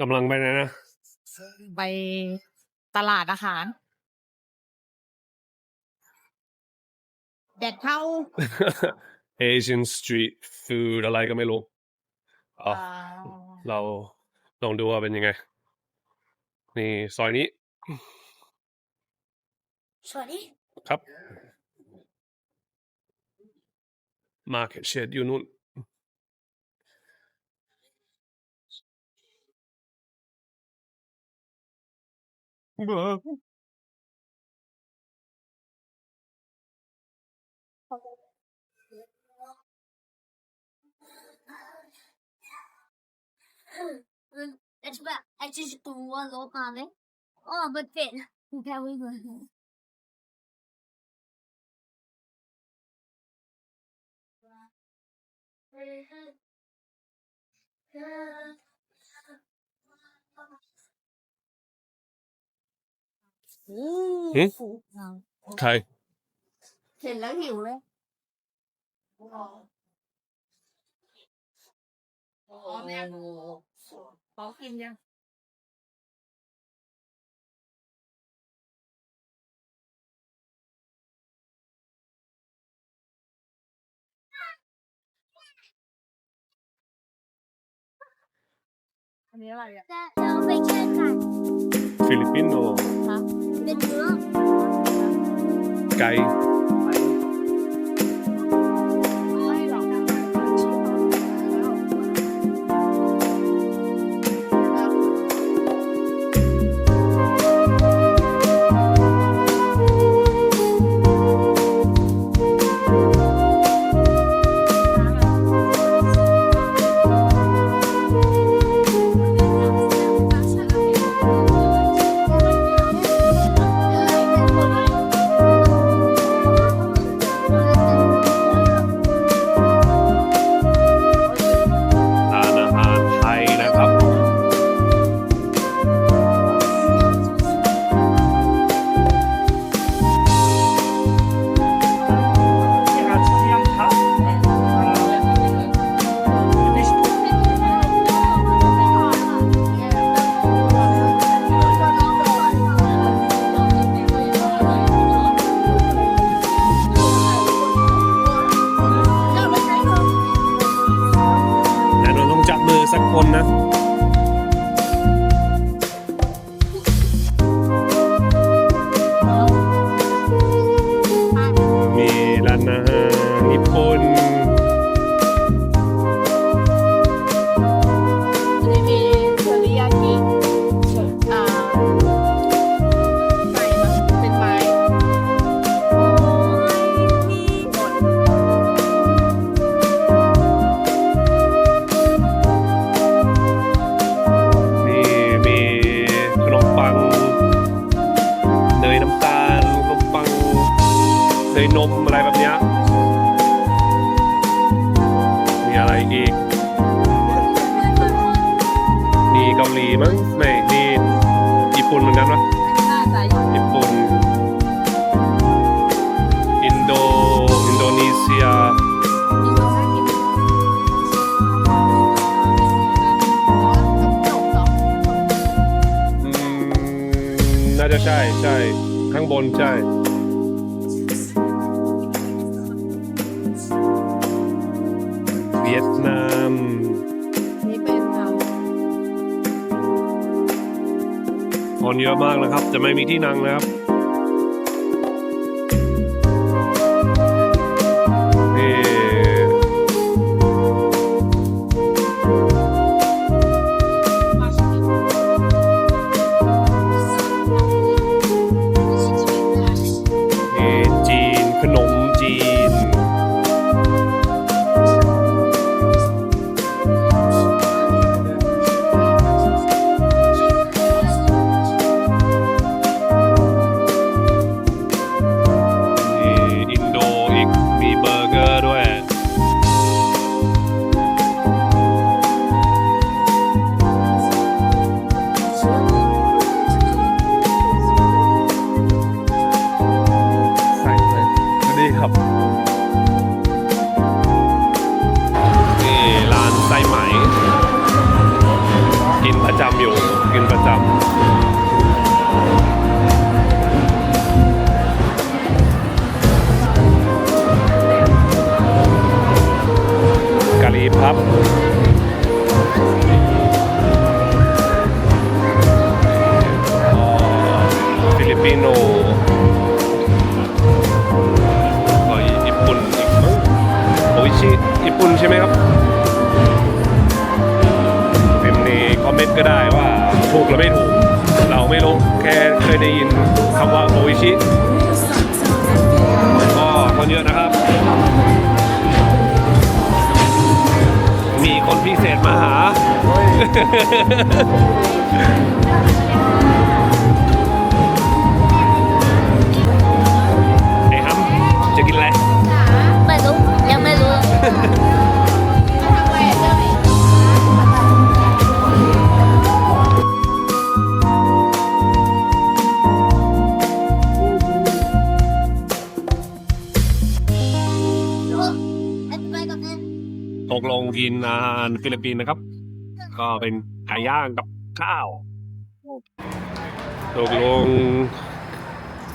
กำลังไปไหนนะ ไปตลาดอาหาร แดดเข้า Asian street food อะไรก็ไม่รู้อ๋ออ่าเราลองดูว่าเป็นยังไง นี่ซอยนี้ สวัสดีครับ Market Shed อยู่นู่น เอชแบบไอชิสตัวโลกาเลยอ๋อมันเป็นแค่วิ่งเลย อู้ หึฟูใคร เห็นแล้วหิวเลยอ๋อแม่ขอกินยังอันนี้อะไรอะแต่เราไปเชื่อกัน ฟิลิปปิ ยนมอะไรแบบเนี้ยมีอะไรอีก นี่เกาหลีมั้งไม่นี่ญี่ปุ่นเหมือนกันวะน่าจะญี่ปุ่น อินโด อินโดนีเซียอืมน่าจะใช่ใช่ข้างบนใช่ วียดนามนี่เป็นอ่าคนเยอะมากนะครับ จะไม่มีที่นั่งนะครับ ฟิลิปปิโนก็ญี่ปุนอีกมั้โอ้ยชิญี่ปุนใช่ไหมครับพมพ์คอมเมนต์ก็ได้ว่าถูกหรือไม่ถูก เราไม่รู้แค่เคยได้ยินคำว่าโออิชิ ก็คนเยอะนะครับ ไอ้ฮัมจะกินอะไร ไม่รู้ ยังไม่รู้มาทำอะไรเรื่องนี้ไปกับแม่ตกลงกินอาหารฟิลิปปินส์นะครับ ก็เป็นไก่ย่างกับข้าวตกลง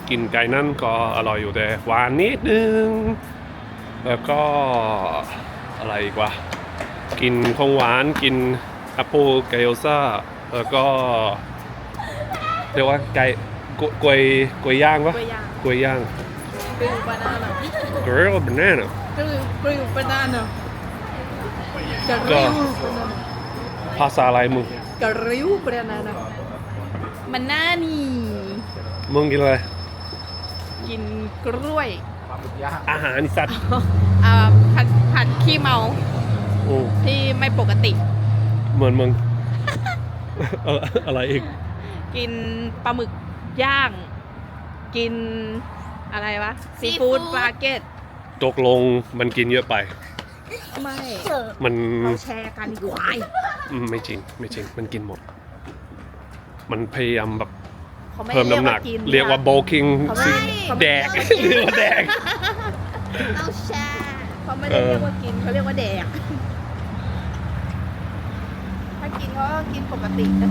กินไก่นั่นก็อร่อยอยู่แต่หวานนิดนึง แล้วก็อะไรอีกวะกินของหวานกินแอปเปิลไกโอซ่าแล้วก็เรียกว่าไก่กกล้วยกล้วยย่างปะกล้วยย่างกล้วยย่างกริลบานาน่า grilled banana กริลกริลบานาน่ากก็ริลบานาน่า ภาษาอะไรมึงกริลบานาน่ามันน่านี่ มึงกินอะไร กินกล้วย อาหารสัตว์อ่าผัดผัดขี้เมาอืมที่ไม่ปกติ เหมือนมึงเอออะไรอีก กินปลาหมึกย่าง กินอะไรวะซีฟู้ดบาเก็ตตกลงมันกินเยอะไป ไม่ มันเราแชร์กันดีกว่าอืมไม่จริง ไม่จริง มันกินหมด มันพยายามแบบขาไเพิ่มน้ำหนัก เรียกว่าโบคิงเขาไม่เขาไม่แดกเรียกว่าแดกเราแชร์เขาไม่ได้เรียกว่ากินเขาเรียกว่าแดกถ้ากินเขาก็กินปกตินะ